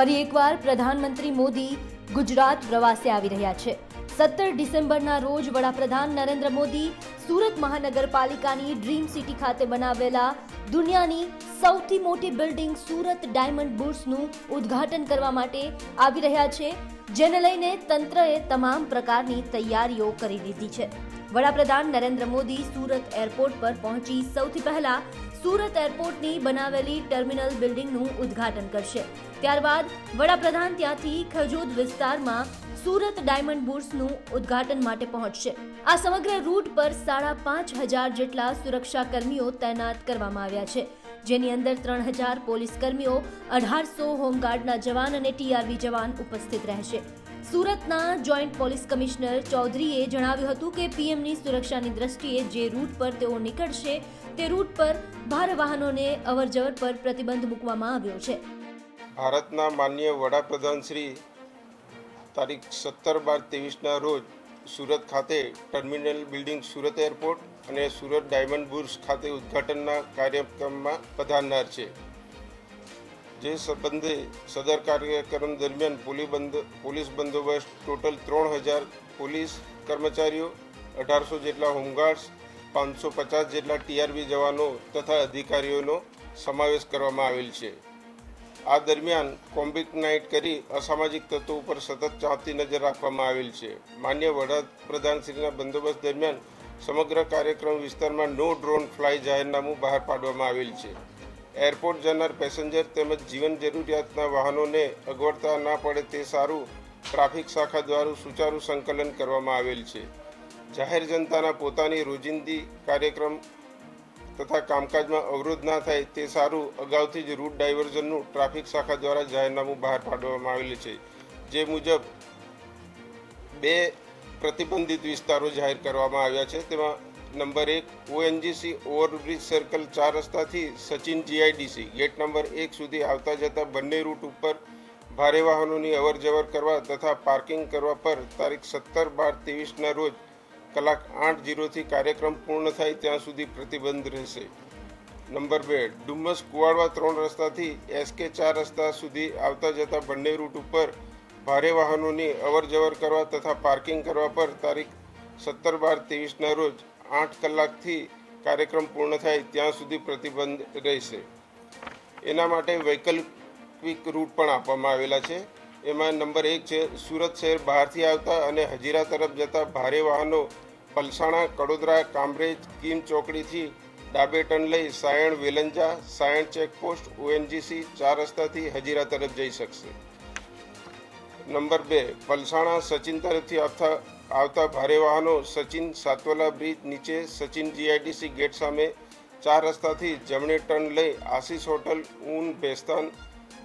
ફરી એકવાર પ્રધાનમંત્રી મોદી ગુજરાત પ્રવાસે આવી રહ્યા છે. સત્તર ડિસેમ્બરના રોજ વડાપ્રધાન નરેન્દ્ર મોદી સુરત મહાનગરપાલિકાની ડ્રીમ સિટી ખાતે બનાવેલા દુનિયાની સૌથી મોટી બિલ્ડિંગ સુરત ડાયમંડ બુર્સનું ઉદ્ઘાટન કરવા માટે આવી રહ્યા છે, જેને લઈને તંત્રએ તમામ પ્રકારની તૈયારીઓ કરી દીધી છે. વડાપ્રધાન નરેન્દ્ર મોદી સુરત એરપોર્ટ પર પહોંચી સૌથી પહેલા સુરત એરપોર્ટની બનાવેલી ટર્મિનલ બિલ્ડિંગનું ઉદ્ઘાટન કરશે. ત્યારબાદ વડાપ્રધાન ત્યાંથી ખજોદ વિસ્તારમાં સુરત ડાયમંડ બુર્સનું ઉદ્ઘાટન માટે પહોંચશે. આ સમગ્ર રૂટ પર સાડા પાંચ હજાર જેટલા સુરક્ષા કર્મીઓ તૈનાત કરવામાં આવ્યા છે. જેની અંદર ત્રણ હજાર પોલીસ કર્મીઓ અઢારસો હોમગાર્ડના જવાન અને ટીઆરવી જવાન ઉપસ્થિત રહેશે. સુરતના જોઈન્ટ પોલીસ કમિશનર ચૌધરીએ જણાવ્યું હતું કે પીએમની સુરક્ષાની દ્રષ્ટિએ જે રૂટ પર તેઓ નીકળશે, તે રૂટ પર ભારે વાહનોને અવરજવર પર પ્રતિબંધ મૂકવામાં આવ્યો છે. ભારતના માન્ય વડાપ્રધાન શ્રી તારીખ સત્તર બાર ત્રેવીસના રોજ સુરત ખાતે ટર્મિનલ બિલ્ડિંગ સુરત એરપોર્ટ અને સુરત ડાયમંડ બુર્સ ખાતે ઉદ્ઘાટનના કાર્યક્રમમાં પધારનાર છે. જે સંબંધે સદર કાર્યક્રમ દરમિયાન પોલીસ બંદ- પોલીસ બંદોબસ્ત ટોટલ ત્રણ હજાર પોલીસ કર્મચારીઓ, અઢારસો જેટલા હોમગાર્ડ્સ, પાંચસો પચાસ જેટલા ટીઆરબી જવાનો તથા અધિકારીઓનો સમાવેશ કરવામાં આવેલ છે. આ દરમિયાન કોમ્બિક નાઇટ કરી અસામાજિક તત્વો ઉપર સતત ચાંપતી નજર રાખવામાં આવેલ છે. માન્ય વડાપ્રધાનશ્રીના બંદોબસ્ત દરમિયાન સમગ્ર કાર્યક્રમ વિસ્તારમાં નો ડ્રોન ફ્લાય જાહેરનામું બહાર પાડવામાં આવેલ છે. એરપોર્ટ જનાર પેસેન્જર તેમજ જીવન જરૂરિયાતના વાહનોને અગવડતા ના પડે તે સારું ટ્રાફિક શાખા દ્વારા સુચારુ સંકલન કરવામાં આવેલ છે. જાહેર જનતાના પોતાની રોજિંદી કાર્યક્રમ તથા કામકાજમાં અવરોધ ના થાય તે સારું અગાઉથી જ રૂટ ડાયવર્ઝનનું ટ્રાફિક શાખા દ્વારા જાહેરનામું બહાર પાડવામાં આવેલું છે, જે મુજબ બે પ્રતિબંધિત વિસ્તારો જાહેર કરવામાં આવ્યા છે. તેમાં નંબર એક ઓએનજીસી ઓવરબ્રિજ સર્કલ ચાર રસ્તાથી સચિન જીઆઈડીસી, ગેટ નંબર એક સુધી આવતા જતા બંને રૂટ ઉપર ભારે વાહનોની અવર જવર કરવા તથા પાર્કિંગ કરવા પર તારીખ સત્તર બાર ત્રેવીસના રોજ કલાક આઠ જીરોથી કાર્યક્રમ પૂર્ણ થાય ત્યાં સુધી પ્રતિબંધ રહેશે. નંબર બે ડુમ્મસ કુવાડવા ત્રણ રસ્તાથી એસકે ચાર રસ્તા સુધી આવતા જતા બંને રૂટ ઉપર ભારે વાહનોની અવર જવર કરવા તથા પાર્કિંગ કરવા પર તારીખ સત્તર બાર ત્રેવીસના રોજ આઠ કલાકથી કાર્યક્રમ પૂર્ણ થાય ત્યાં સુધી પ્રતિબંધ રહેશે. એના માટે વૈકલ્પિક રૂટ પણ આપવામાં આવેલા છે. એમાં નંબર એક છે, સુરત શહેર બહારથી આવતા અને હજીરા તરફ જતા ભારે વાહનો પલસાણા, કડોદરા, કામરેજ, કીમ ચોકડીથી ડાબે ટર્ન લઈ સાયણ, વેલંજા, સાયણ ચેકપોસ્ટ, ઓએનજીસી ચાર રસ્તાથી હજીરા તરફ જઈ શકશે. નંબર બે, પલસાણા સચિન તરફથી આવતા આવતા ભારે વાહનો સચિન સાતવલા બ્રિજ નીચે સચિન જીઆઈડીસી ગેટ સામે ચાર રસ્તાથી જમણે ટર્ન લઈ આશીષ હોટલ, ઊન, ભેસ્તાન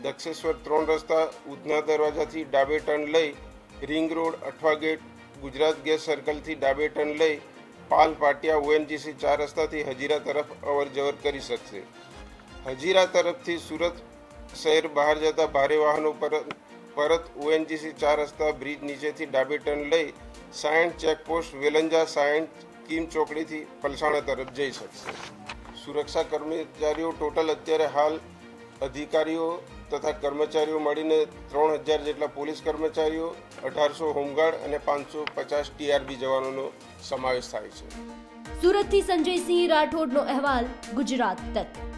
દક્ષેશ્વર ત્રણ રસ્તા ઉધના દરવાજાથી ડાબે ટર્ન લઈ ring road Athwa gate, Gujarat gas સર્કલથી ડાબે ટર્ન લઈ પાલ પાટિયા ઓએનજીસી ચાર રસ્તાથી હજીરા તરફ અવર જવર કરી શકશે. હજીરા તરફથી સુરત શહેર બહાર જતા ભારે વાહનો પરત પરત ઓએનજીસી ચાર રસ્તા બ્રિજ નીચેથી ડાબે ટર્ન લઈ સાયણ ચેકપોસ્ટ વેલંજા સાયણ કીમ ચોકડીથી પલસાણા તરફ જઈ શકશે. સુરક્ષા કર્મચારીઓ ટોટલ અત્યારે હાલ અધિકારીઓ તથા કર્મચારીઓ મળીને ત્રણ હજાર જેટલા પોલીસ કર્મચારીઓ, અઢારસો હોમગાર્ડ અને પાંચસો પચાસ ટીઆરબી જવાનોનો સમાવેશ થાય છે. સુરતથી સંજયસિંહ રાઠોડનો અહેવાલ, ગુજરાત તક.